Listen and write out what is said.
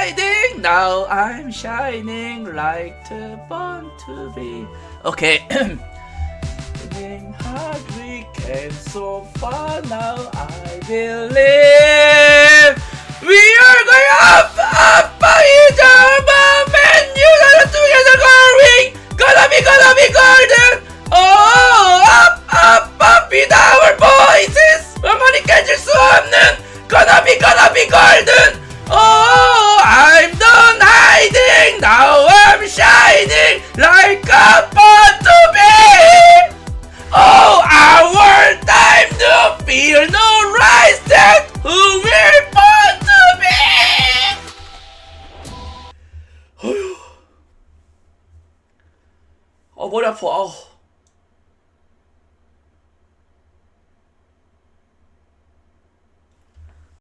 shining, now I'm shining like the born to be. Okay. hardly came so far, now I believe. We are going up, up, up, in the moment. You gotta together going. Gonna be, gonna be golden. Oh, up, up, up in our voices. American Jesus, gonna be, gonna be golden. shining like a pot to be. Oh, our time to feel no rise that who we're born to be. 어휴, 어 머리 아파.